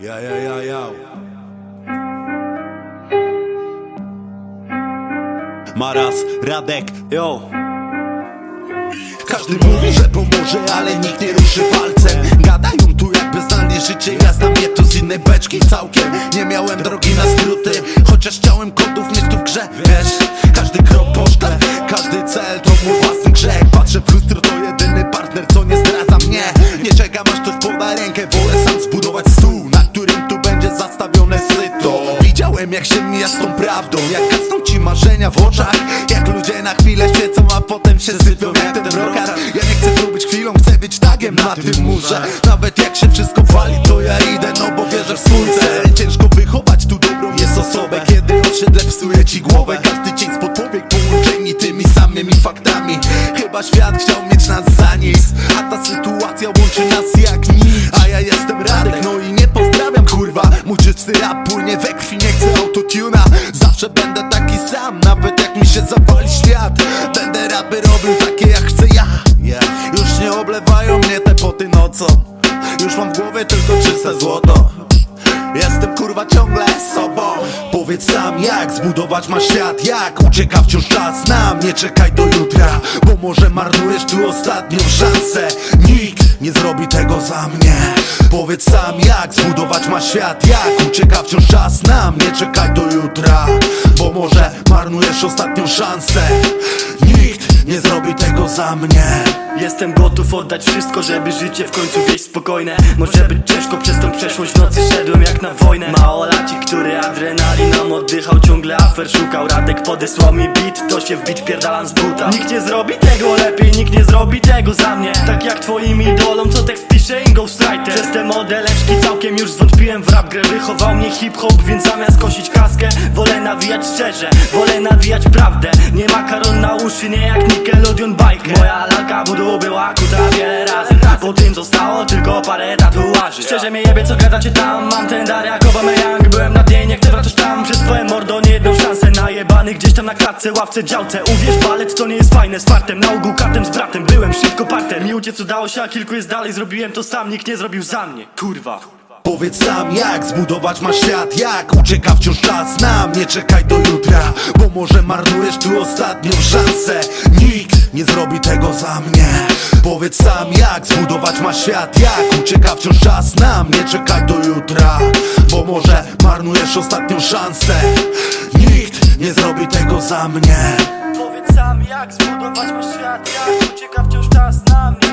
Ja, ja, ja, ja. Maras, Radek, yo. Każdy mówi, że pomoże, ale nikt nie ruszy palcem Gadają tu jakby znali życie, ja znam je tu z innej beczki całkiem Nie miałem drogi na skróty, chociaż chciałem kodów mieć tu w grze Wiesz, każdy krok poszle, jak się mija z tą prawdą, jak gasną ci marzenia w oczach. Jak ludzie na chwilę świecą, a potem się sypią jak ten brokar Ja nie chcę tu być chwilą, chcę być tagiem na tym murze. Nawet jak się wszystko wali, to ja idę, no bo wierzę w cel Ciężko wychować tu dobrą jest osobę. Kiedy osiedle psuje ci głowę Każdy dzień spod powiek połączeni tymi samymi faktami. Chyba świat chciał mieć nas za nic A ta sytuacja łączy nas jak nic. A ja jestem Radek, Czysty rap płynie we krwi, nie chcę autotuna. Zawsze będę taki sam, nawet jak mi się zawali świat. Będę rapy robił takie jak chcę ja. Już nie oblewają mnie te poty nocą. Już mam w głowie tylko czyste złoto. Jestem kurwa ciągle sobą. Powiedz sam jak zbudować ma świat. Jak ucieka wciąż czas nam. Nie czekaj do jutra Bo może marnujesz tu ostatnią szansę. Nikt nie zrobi tego za mnie Powiedz sam jak zbudować ma świat Jak ucieka wciąż czas nam Nie czekaj do jutra Bo może marnujesz ostatnią szansę. Nikt nie zrobi tego za mnie. Jestem gotów oddać wszystko, żeby życie w końcu wieść spokojne. Może być ciężko przez tą przeszłość, w nocy szedłem jak na wojnę. Małolacik, który adrenaliną oddychał, ciągle afer szukał. Radek podesłał mi beat, to się w beat pierdalam z buta. Nikt nie zrobi tego lepiej, nikt nie zrobi tego za mnie. Tak jak twoim idolom, co tekst pisze im ghostwriter Przez te modeleczki całkiem już zwątpiłem w rap grę. Wychował mnie hip-hop, więc zamiast kosić kaskę Wolę nawijać szczerze, wolę nawijać prawdę. Nie makaron na uszy, nie jak Nickelodeon bajkę. Moja lalka wodą była kuta wiele razy. Po tym zostało tylko parę tatuaży. Szczerze mnie jebie co gadacie tam? Mam ten dar jak Obama Young. Byłem na dnie, nie chcę wracać tam. Przez twoje mordo nie jedną szansę. Najebany gdzieś tam na klatce, ławce, działce. Uwierz, balet to nie jest fajne. Z fartem, na ogół katem z bratem. Byłem szybko partem. Mi uciec udało się, a kilku jest dalej. Zrobiłem to sam, nikt nie zrobił za mnie. Kurwa Powiedz sam jak zbudować ma świat Jak ucieka wciąż czas nam Nie czekaj do jutra Bo może marnujesz tu ostatnią szansę. Nikt nie zrobi tego za mnie. Powiedz sam jak zbudować ma świat Jak ucieka wciąż czas nam Nie czekaj do jutra Bo może marnujesz ostatnią szansę. Nikt nie zrobi tego za mnie. Powiedz sam jak zbudować masz świat Jak ucieka wciąż czas nam